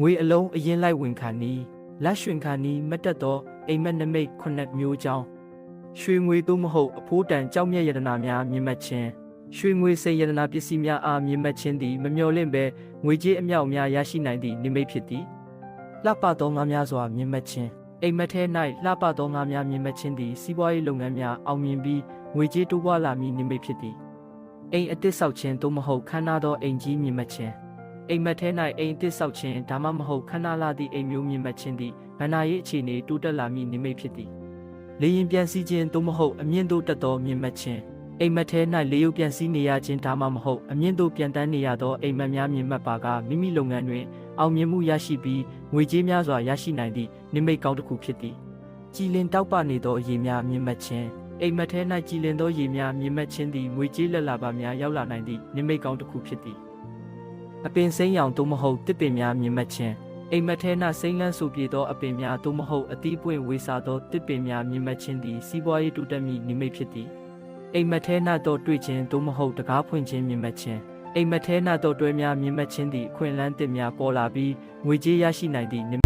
ငွေအလုံးအရင်လိုက်ဝင်ခံနီးလက်ရွှင်ခံနီးမတက်သောအိမ်မက်နမိတ်ခုနှစ်မျိုးကြောင်းရွှေငွေသို့မဟုတ်အဖိုးတန်ကြောက်မြတ်ယတနာများမြင်မှတ်ခြင်းရွှေငွေစိတ်ယတနာပစ္စည်းများအားမြင်မှတ်ခြင်းသည်မမျှော်လင့်ဘဲငွေကြေးအမြောက်များရရှိနိုင်သည့်နိမိတ်ဖြစ်သည်လှပသောငါးများစွာမြင်မှတ်ခြင်းအိမ်မက်ထဲ၌လှပသောငါးများမြင်မှတ်ခြင်းသည်စီးပွားရေးလုပ်ငန်းများအောင်မြင်ပြီးငွေကြေးတိုးပွားလာမည့်နိမိတ်ဖြစ်သည်အိမ်အသစ်ဆောက်ခြင်းသို့မဟုတ်ခမ်းနားသောအိမ်ကြီးမြင်မှတ်ခြင်း အိမ်မက်ထဲ၌အိမ်အသစ်ဆောက်ခြင်းဒါမှမဟုတ်ခန္ဓာလာသည့်အိမ်မျိုးမြင်မှတ်ခြင်းသည်ဗန္နာရေးအခြေအနေတိုးတက်လာမည့်နိမိတ်ဖြစ်သည်လေရင်ပြန်စီးခြင်းသို့မဟုတ်အမြင့်သို့တက်သောမြင်မှတ်ခြင်းအိမ်မက်ထဲ၌လေယုပ်ပြန်စီးနေရခြင်းဒါမှမဟုတ်အမြင့်သို့ပြန်တန်းနေရသောအိမ်မက်များမြင်မှတ်ပါကမိမိလုပ်ငန်းတွင်အောင်မြင်မှုရရှိပြီးငွေကြေးများစွာရရှိနိုင်သည့်နိမိတ်ကောင်းတစ်ခုဖြစ်သည်ကြည်လင်တောက်ပနေသောအရေးများမြင်မှတ်ခြင်းအိမ်မက်ထဲ၌ကြည်လင်သောရေများမြင်မှတ်ခြင်းသည်ငွေကြေးလက်လာပါများရောက်လာနိုင်သည့်နိမိတ်ကောင်းတစ်ခုဖြစ်သည် အပင်စိမ်းရောင်သို့မဟုတ်တစ်ပင်များမြင်မှတ်ခြင်းအိမ်မက်ထဲ၌စိမ်းလန်းဆူပြေသောအပင်များသို့မဟုတ်အသီးပွင့်ဝေစာသောတစ်ပင်များမြင်မှတ်ခြင်းသည်စီးပွားရေးတိုးတက်မည့်နိမိတ်ဖြစ်သည်အိမ်မက်ထဲ၌တော့တွေ့ခြင်းသို့မဟုတ်တကားဖွင့်ခြင်းမြင်မှတ်ခြင်းအိမ်မက်ထဲ၌တော့တွဲများမြင်မှတ်ခြင်းသည်အခွင့်အလမ်းတစ်များပေါ်လာပြီးငွေကြေးရရှိနိုင်သည့်နိမိတ်